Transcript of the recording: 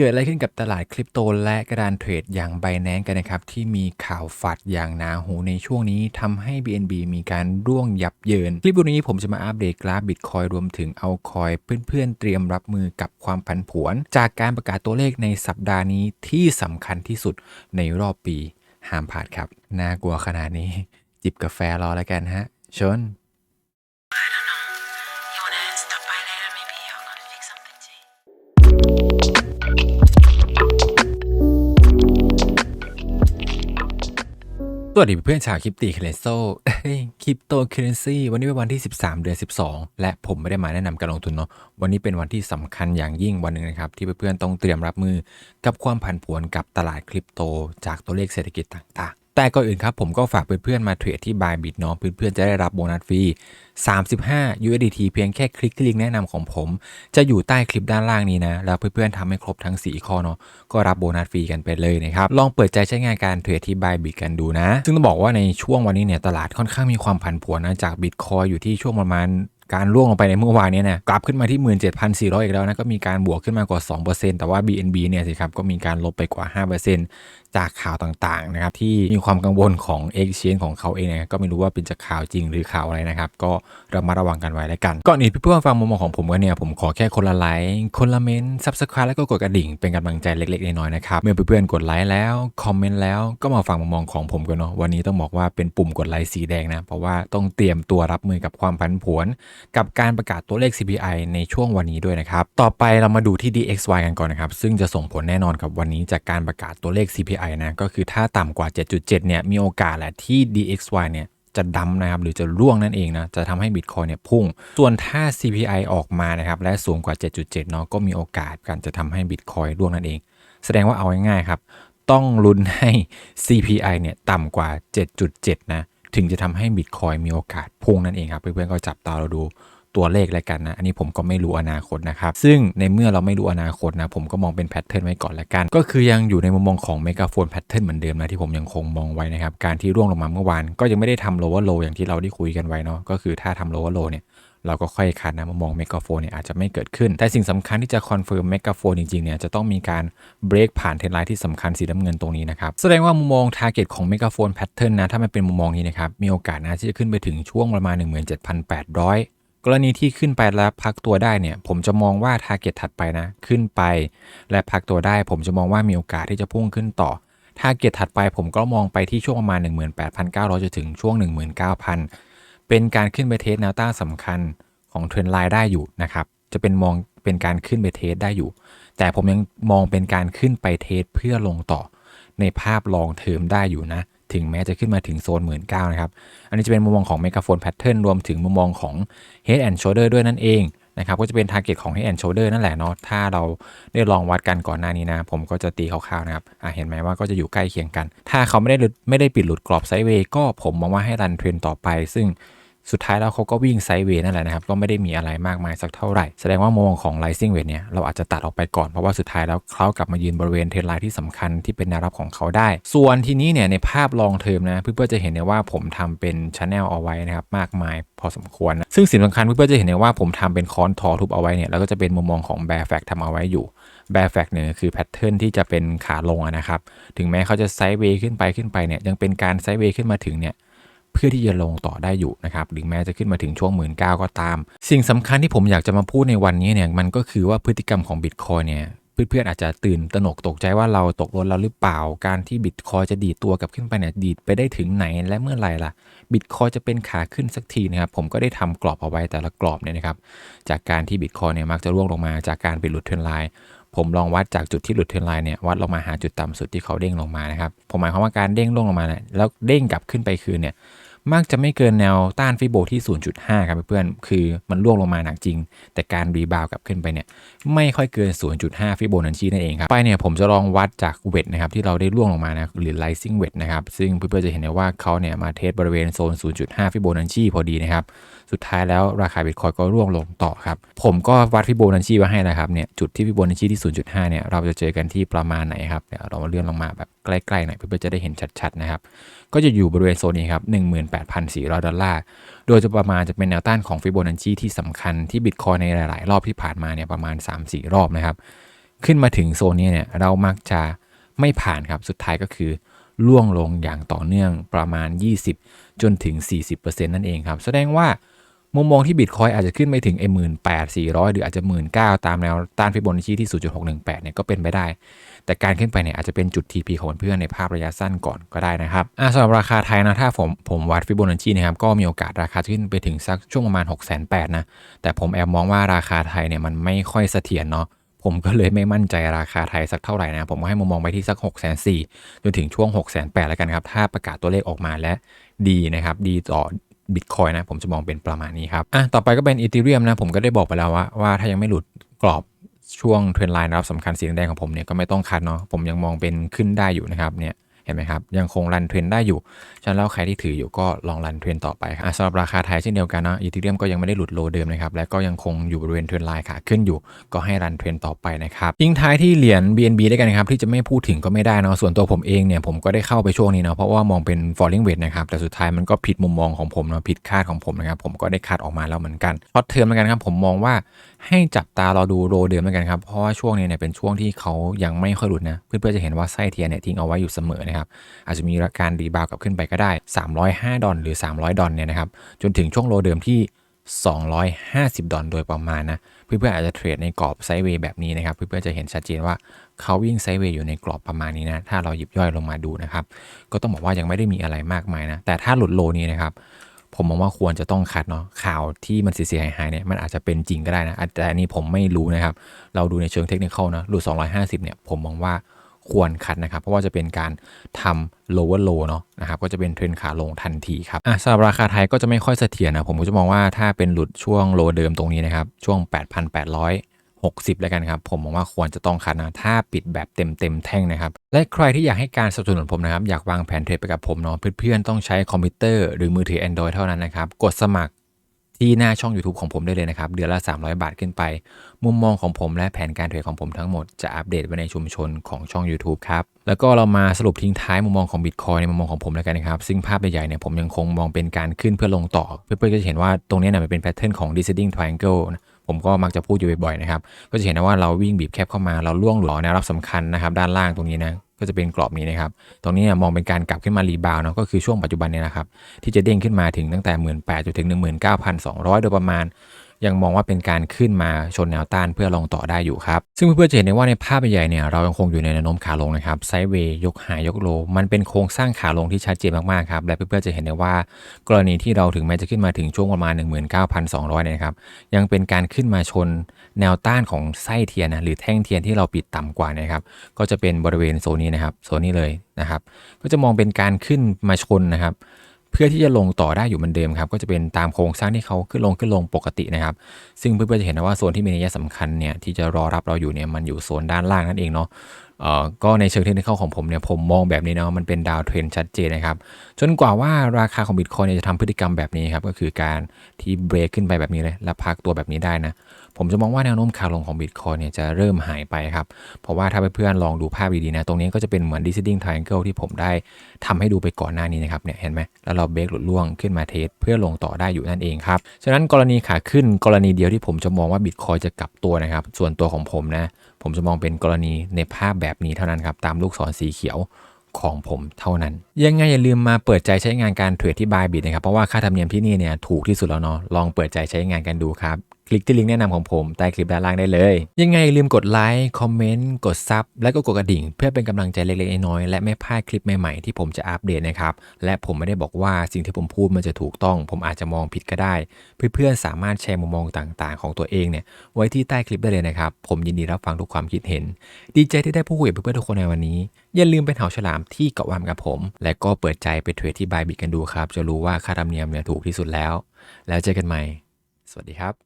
เกิดอะไรขึ้นกับตลาดคริปโตและกระดานเทรดอย่าง b บแนนกันนะครับ ที่มีข่าวฝัดอย่างหนาหูในช่วงนี้ทำให้ BNB มีการร่วงยับเยิน คลิปวันนี้ผมจะมาอัปเดตกราฟบิตคอยรวมถึงเอาคอยเพื่อนๆเตรียมรับมือกับความผันผวน จากการประกาศตัวเลขในสัปดาห์นี้ที่สำคัญที่สุดในรอบปีห้ามพลาดครับ น่ากลัวขนาดนี้ จิบกาแฟรอแล้วกันฮะชน สวัสดีเพื่อนชาวคริปตีเคเลโซคริปโตเคเรนซีวันนี้เป็นวันที่ 13 เดือน 12 และผมไม่ได้มาแนะนำการลงทุนเนาะ วันนี้เป็นวันที่สำคัญอย่างยิ่งวันหนึ่งนะครับ ที่เพื่อนๆต้องเตรียมรับมือกับความผันผวนกับตลาดคริปโต จากตัวเลขเศรษฐกิจต่างๆ แต่ก่อนอื่นครับผมก็ฝากเพื่อนๆมาเทรดที่ Bybit เนาะเพื่อนๆจะได้รับโบนัสฟรี 35 USDT เพียงแค่คลิกลิงก์แนะนำของผม จะอยู่ใต้คลิปด้านล่างนี้นะ แล้วเพื่อนๆทำให้ครบทั้ง 4 ข้อเนาะก็รับโบนัสฟรีกันไปเลยนะครับ ลองเปิดใจใช้งานการเทรดที่ Bybit กันดูนะ ซึ่งต้องบอกว่าในช่วงวันนี้เนี่ยตลาดค่อนข้างมีความผันผวนนะจากบิตคอยอยู่ที่ช่วงประมาณการล่วงลงไปในเมื่อวานนี้เนี่ยกลับขึ้นมาที่ 17,400 อีกแล้วนะ ก็มีการบวกขึ้นมากว่า 2%แต่ว่า BNB เนี่ยสิครับ ก็มีการลบไปกว่า 5%จ จากข่าวต่างๆนะครับที่มีความกังวลของ Exchange ของเขาเองเนี่ยก็ไม่รู้ว่าเป็นจากข่าวจริงหรือข่าวอะไรนะครับ ก็ระมัดระวังกันไว้แล้วกัน ก่อนอื่นเพื่อนๆฟังมุมมองของผมกันเนี่ยผมขอแค่คนละไลค์คนละเมนต์ Subscribe แล้วก็กดกระดิ่งเป็นกำลังใจเล็กๆน้อยๆนะครับเมื่อเพื่อนๆกดไลค์แล้วคอมเมนต์แล้วก็มาฟังมุมมองของผมกันเนาะวันนี้ต้องบอกว่าเป็นปุ่มกดไลค์สีแดงนะเพราะว่าต้องเตรียมตัวรับมือกับความผันผวนกับการประกาศตัวเลข CPI ในช่วงวันนี้ด้วยนะครับต่อไปเรามาดูที่ DXY กันก่อนนะครับซึ่งจะส่งผลแน่นอนกับวันนี้จากการประกาศตัวเลข CPI นะก็คือถ้าต่ำกว่า 7.7 เนี่ยมีโอกาสแหละที่ DXY เนี่ยจะดำนะครับหรือจะร่วงนั่นเองนะจะทำให้บิตคอยเนี่ยพุ่ง ส่วนถ้า CPI ออกมานะครับและสูงกว่า 7.7 เนาะก็มีโอกาสการจะทำให้บิตคอยร่วงนั่นเอง แสดงว่าเอาง่ายๆครับ ต้องลุ้นให้ CPI เนี่ยต่ำกว่า 7.7 นะ ถึงจะทำให้บิตคอยมีโอกาสพุ่งนั่นเองครับ เพื่อนๆก็จับตาเราดู ตัวเลขแล้วกันนะ อันนี้ผมก็ไม่รู้อนาคตนะครับ ซึ่งในเมื่อเราไม่รู้อนาคตนะ ผมก็มองเป็นแพทเทิร์นไว้ก่อนแล้วกัน ก็คือยังอยู่ในมุมมองของเมกาโฟนแพทเทิร์นเหมือนเดิมนะที่ผมยังคงมองไว้นะครับ การที่ร่วงลงมาเมื่อวาน ก็ยังไม่ได้ทำ lower low อย่างที่เราได้คุยกันไว้เนาะ ก็คือถ้าทำ lower low เนี่ยเราก็ค่อยคัดนะมุมมองเมกาโฟนเนี่ยอาจจะไม่เกิดขึ้น แต่สิ่งสำคัญที่จะคอนเฟิร์มเมกาโฟนจริงๆเนี่ยจะต้องมีการเบรกผ่านเทรนไลน์ที่สำคัญสีน้ำเงินตรงนี้นะครับ แสดงว่ามุมมองทาร์เก็ตของเมกาโฟนแพทเทิร์นนะ ถ้ามันเป็นมุมมองนี้นะครับ มีโอกาสนะที่จะขึ้นไปถึงช่วงประมาณ 17,800 กรณีที่ขึ้นไปแล้วพักตัวได้เนี่ยผมจะมองว่าทาร์เก็ตถัดไปนะขึ้นไป และพักตัวได้ ผมจะมองว่ามีโอกาสที่จะพุ่งขึ้นต่อทาร์เก็ตถัดไปผมก็มองไปที่ช่วงประมาณ 18,900จนถึงช่วง 19,000 เป็นการขึ้นไปเทสแนวต้านสำคัญของเทรนไลน์ได้อยู่นะครับจะเป็นมองเป็นการขึ้นไปเทสได้อยู่ แต่ผมยังมองเป็นการขึ้นไปเทสเพื่อลงต่อในภาพลองเทอมได้อยู่นะ ถึงแม้จะขึ้นมาถึงโซน 1 9ื่นนะครับ อันนี้จะเป็นมุมมองของเมกาโฟนแพทเทิร์นรวมถึงมุมมองของ Head and Shoulder ด้วยนั่นเองนะครับก็จะเป็น Target ของ Head and Shoulder นั่นแหละเนาะถ้าเราได้ลองวัดกันก่อนหน้านี้นะ ผมก็จะตีคร่าวๆนะครับอะเห็นไหมว่าก็จะอยู่ใกล้เคียงกัน ถ้าเขาไม่ได้ลดไม่ได้ปิดหลุดกรอบไซด์เวย์ก็ผมมองว่าให้รันเทรนต่อไป ซึ่ง สุดท้ายแล้วเขาก็วิ่งไซด์เวย์นั่นแหละนะครับ ก็ไม่ได้มีอะไรมากมายสักเท่าไหร่ แสดงว่ามุมมองของ rising wedge เนี่ยเราอาจจะตัดออกไปก่อนเพราะว่าสุดท้ายแล้วเขากลับมายืนบริเวณเทรนไลน์ที่สำคัญที่เป็นแนวรับของเขาได้ ส่วนทีนี้เนี่ยในภาพลองเทอมนะเพื่อนๆจะเห็นได้ว่าผมทำเป็นช anel เอาไว้นะครับมากมายพอสมควรนะซึ่งสิ่งสำคัญเพื่อนๆจะเห็นได้ว่าผมทำเป็นค้อนทอทุบเอาไว้เนี่ยแล้วก็จะเป็นมุมมองของ bear fact ทำเอาไว้อยู่ bear fact เนี่ยคือแพทเทิร์นที่จะเป็นขาลงนะครับถึงแม้เขาจะไซด์เวย์ขึ้นไปขึ้นไปเนี่ยยังเป็นการไซด์เวย์ขึ้นมาถึงเนี่ย เพื่อที่จะลงต่อได้อยู่นะครับหรือแม้จะขึ้นมาถึงช่วง 1 9ื่นก็ตาม สิ่งสำคัญที่ผมอยากจะมาพูดในวันนี้เนี่ยมันก็คือว่าพฤติกรรมของบิตคอยเนี่ยเพื่อนๆอาจจะตื่นตระหนกตกใจว่าเราตกรถแล้วหรือเปล่า การที่บิตคอยจะดีดตัวกลับขึ้นไปเนี่ยดีดไปได้ถึงไหนและเมื่อไหร่ล่ะ บิตคอยจะเป็นขาขึ้นสักทีนะครับ ผมก็ได้ทำกรอบเอาไว้แต่ละกรอบเนี่ยนะครับ จากการที่บิตคอยเนี่ยมักจะร่วงลงมาจากการไปหลุดเทรนไลน์ผมลองวัดจากจุดที่หลุดเทรนไลน์เนี่ยวัดลงมาหาจุดต่ำสุดที่เขาเด้งลงมานะครับ ผมหมายความว่าการเด้งลงลงมาเนี่ยแล้วเด้งกลับขึ้นไปคืนเนี่ย มักจะไม่เกินแนวต้านฟิโบที่ 0.5 ครับเพื่อนๆ คือมันร่วงลงมาหนักจริง แต่การรีบาวกลับขึ้นไปเนี่ยไม่ค่อยเกิน 0.5 ฟิโบนัชชีนั่นเองครับ ไปเนี่ยผมจะลองวัดจากเวทนะครับที่เราได้ร่วงลงมานะหรือ rising weight นะครับ ซึ่งเพื่อนๆจะเห็นได้ว่าเขาเนี่ยมาเทสบริเวณโซน 0.5 ฟิโบนัชชีพอดีนะครับ สุดท้ายแล้วราคาบิตคอยก็ร่วงลงต่อครับ ผมก็วัดฟิโบนัชชีไว้ให้นะครับเนี่ยจุดที่ฟิโบนัชชีที่ 0.5 เนี่ยเราจะเจอกันที่ประมาณไหนครับเดี๋ยวเรามาเลื่อนลงมาแบบใกล้ๆหน่อยเพื่อจะได้เห็นชัดๆนะครับก็จะอยู่บริเวณโซนนี้ครับ 18,400 ดอลลาร์ โดยจะประมาณจะเป็นแนวต้านของฟิโบนัชชีที่สำคัญที่บิตคอยในหลาย ๆ รอบที่ผ่านมาเนี่ยประมาณ 3-4 รอบนะครับขึ้นมาถึงโซนนี้เนี่ยเรามักจะไม่ผ่านครับสุดท้ายก็คือล่วงลงอย่างต่อเนื่องประมาณ 20 จนถึง 40%นั่นเองครับ แสดงว่า มุมมองที่บิตคอยอาจจะขึ้นไปถึงไอ้หมื่นแปดสี่ร้อยหรืออาจจะหมื่นเก้าตามแนวต้านฟิโบนัชชีที่0.618เนี่ยก็เป็นไปได้ แต่การขึ้นไปเนี่ยอาจจะเป็นจุด TP ของเพื่อนในภาพระยะสั้นก่อนก็ได้นะครับอ่าสำหรับราคาไทยนะถ้าผมผมวัดฟิโบนัชชีนะครับก็มีโอกาสราคาขึ้นไปถึงสักช่วงประมาณ6 8 0 0 0นะแต่ผมแอบมองว่าราคาไทยเนี่ยมันไม่ค่อยเสถียรเนาะผมก็เลยไม่มั่นใจราคาไทยสักเท่าไหร่นะ ผมก็ให้มุมมองไปที่สัก6 4 0 0 0จนถึงช่วง6 8 0 0 0แล้วกันครับ ถ้าประกาศตัวเลขออกมาและดีนะครับ ดีต่อ บิตคอยนะผมจะมองเป็นประมาณนี้ครับอะต่อไปก็เป็นอีเทเรียมนะผมก็ได้บอกไปแล้วว่าว่าถ้ายังไม่หลุดกรอบช่วงเทรนไลน์นะครับสำคัญสีแดงของผมเนี่ยก็ไม่ต้องคัดเนาะผมยังมองเป็นขึ้นได้อยู่นะครับเนี่ย เห็นไหมครับ ยังคงรันเทรนได้อยู่ ฉะนั้นแล้วใครที่ถืออยู่ก็ลองรันเทรนต่อไปครับสำหรับราคาไทยเช่นเดียวกันนะอีเทเรียมก็ยังไม่ได้หลุดโลเดิมนะครับและก็ยังคงอยู่บริเวณเทรนไลน์ขาขึ้นอยู่ ก็ให้รันเทรนต่อไปนะครับทิ้งท้ายที่เหรียญ BNB ได้กันนะครับที่จะไม่พูดถึงก็ไม่ได้เนาะส่วนตัวผมเองเนี่ยผมก็ได้เข้าไปช่วงนี้เนาะเพราะว่ามองเป็น falling wedge นะครับแต่สุดท้ายมันก็ผิดมุมมองของผมเนาะผิดคาดของผมนะครับผมก็ได้คาดออกมาแล้วเหมือนกันช็อตเทอมเหมือนกันครับผมมองว่า ให้จับตารอดูโรเดิมเหมือนกันครับ เพราะว่าช่วงนี้เนี่ยเป็นช่วงที่เขายังไม่ค่อยหลุดนะ เพื่อนๆจะเห็นว่าไส้เทียนเนี่ยทิ้งเอาไว้อยู่เสมอนะครับ อาจจะมีการรีบาวกลับขึ้นไปก็ได้ 305 ดอลหรือ 300 ดอลเนี่ยนะครับ จนถึงช่วงโลเดิมที่ 250 ดอลโดยประมาณนะ เพื่อนๆอาจจะเทรดในกรอบไซเวย์แบบนี้นะครับ เพื่อนๆจะเห็นชัดเจนว่าเขาวิ่งไซเวย์อยู่ในกรอบประมาณนี้นะ ถ้าเราหยิบย่อยลงมาดูนะครับ ก็ต้องบอกว่ายังไม่ได้มีอะไรมากมายนะ แต่ถ้าหลุดโลนี้นะครับ ผมมองว่าควรจะต้องคัดเนาะข่าวที่มันเสียหายเนี่ยมันอาจจะเป็นจริงก็ได้นะแต่อันนี้ผมไม่รู้นะครับ เราดูในเชิงเทคนิคนะหลุด250 เนี่ยผมมองว่าควรคัดนะครับ เพราะว่าจะเป็นการทำ lower low เนาะนะครับก็จะเป็นเทรนขาลงทันทีครับอะสำหรับราคาไทยก็จะไม่ค่อยเสถียรนะผมก็จะมองว่าถ้าเป็นหลุดช่วงโลเดิมตรงนี้นะครับช่วง 8,800 60 แล้วกันครับ ผมมองว่าควรจะต้องคัดนะถ้าปิดแบบเต็มเต็มแท่งนะครับ และใครที่อยากให้การสนับสนุนผมนะครับ อยากวางแผนเทรดไปกับผมเนาะเพื่อนๆต้องใช้คอมพิวเตอร์หรือมือถือ Android เท่านั้นนะครับ กดสมัครที่หน้าช่อง YouTube ของผมได้เลยนะครับ เดือนละ 300 บาทขึ้นไป มุมมองของผมและแผนการเทรดของผมทั้งหมดจะอัปเดตไว้ในชุมชนของช่อง YouTube ครับ แล้วก็เรามาสรุปทิ้งท้ายมุมมองของ Bitcoin ในมุมมองของผมแล้วกันนะครับ ซึ่งภาพใหญ่ๆเนี่ยผมยังคงมองเป็นการขึ้นเพื่อลงต่อ เพื่อนๆก็จะเห็นว่าตรงนี้เนี่ยมันเป็นแพทเทิร์นของ descending triangle ผมก็มักจะพูดอยู่บ่อยๆนะครับ ก็จะเห็นนะว่าเราวิ่งบีบแคบเข้ามา เราล่วงหลอแนวรับสำคัญนะครับ ด้านล่างตรงนี้นะ ก็จะเป็นกรอบนี้นะครับ ตรงนี้มองเป็นการกลับขึ้นมารีบาวเนาะ ก็คือช่วงปัจจุบันเนี่ยนะครับ ที่จะเด้งขึ้นมาถึงตั้งแต่ 1 8 0 0 0จนถึง 19,200 โดยประมาณ ยังมองว่าเป็นการขึ้นมาชนแนวต้านเพื่อลงต่อได้อยู่ครับ ซึ่งเพื่อนๆจะเห็นได้ว่าในภาพใหญ่เนี่ยเรายังคงอยู่ในแนวโน้มขาลงนะครับไซด์เวย์ยกหายยกโล มันเป็นโครงสร้างขาลงที่ชัดเจนมากๆครับและเพื่อนๆจะเห็นได้ว่า กรณีที่เราถึงแม้จะขึ้นมาถึงช่วงประมาณ 19,200เนี่ยนะครับยังเป็นการขึ้นมาชนแนวต้านของไส้เทียนนะหรือแท่งเทียนที่เราปิดต่ำกว่านะครับก็จะเป็นบริเวณโซนนี้นะครับโซนนี้เลยนะครับก็จะมองเป็นการขึ้นมาชนนะครับ พื่อที่จะลงต่อได้อยู่เหมือนเดิมครับก็จะเป็นตามโครงสร้างที่เขาขึ้นลงขึ้นลงปกตินะครับ ซึ่งเพื่อนๆจะเห็นนะว่าโซนที่มีนัยสำคัญเนี่ยที่จะรอรับเราอยู่เนี่ยมันอยู่โซนด้านล่างนั่นเองเนาะเอ่อก็ในเชิงเทคนิคของผมเนี่ยผมมองแบบนี้เนาะมันเป็นดาวเทรนชัดเจนนะครับจนกว่าว่าราคาของบิตคอยเนี่ยจะทำพฤติกรรมแบบนี้ครับก็คือการที่เบรกขึ้นไปแบบนี้เลยแล้วพักตัวแบบนี้ได้นะ ผมจะมองว่าแนวโน้มขาลงของบิตคอยเนี่ยจะเริ่มหายไปครับ เพราะว่าถ้าเพื่อนๆลองดูภาพดีๆนะ ตรงนี้ก็จะเป็นเหมือน descending triangle ที่ผมได้ทำให้ดูไปก่อนหน้านี้นะครับเนี่ยเห็นไหมแล้วเราเบรกหลุดล่วงขึ้นมาเทสเพื่อลงต่อได้อยู่นั่นเองครับ ฉะนั้นกรณีขาขึ้นกรณีเดียวที่ผมจะมองว่าบิตคอยจะกลับตัวนะครับ ส่วนตัวของผมนะ ผมจะมองเป็นกรณีในภาพแบบนี้เท่านั้นครับตามลูกศรสีเขียวของผมเท่านั้น ยังไงอย่าลืมมาเปิดใจใช้งานการเทรดที่บายบิตนะครับ เพราะว่าค่าธรรมเนียมที่นี่เนี่ยถูกที่สุดแล้วเนาะลองเปิดใจใช้งานกันดูครับ คลิกที่ลิงก์แนะนำของผมใต้คลิปด้านล่างได้เลย ยังไงลืมกดไลค์คอมเมนต์กดซับและก็กดกระดิ่ง เพื่อเป็นกำลังใจเล็กๆน้อยๆและไม่พลาดคลิปใหม่ๆที่ผมจะอัปเดตนะครับและผมไม่ได้บอกว่าสิ่งที่ผมพูดมันจะถูกต้อง ผมอาจจะมองผิดก็ได้ เพื่อนๆสามารถแชร์มุมมองต่างๆ ของตัวเองเนี่ยไว้ที่ใต้คลิปได้เลยนะครับผมยินดีรับฟังทุกความคิดเห็น ดีใจที่ได้พูดคุยกับเพื่อนๆทุกคนในวันนี้ อย่าลืมเป็นเหาฉลามที่เกาะวามกับผม และก็เปิดใจไปเทรดที่บายบิตกันดูครับจะรู้ว่าค่าธรรมเนียมเนี่ยถูกที่สุดแล้ว แล้วเจอกันใหม่ สวัสดีครับ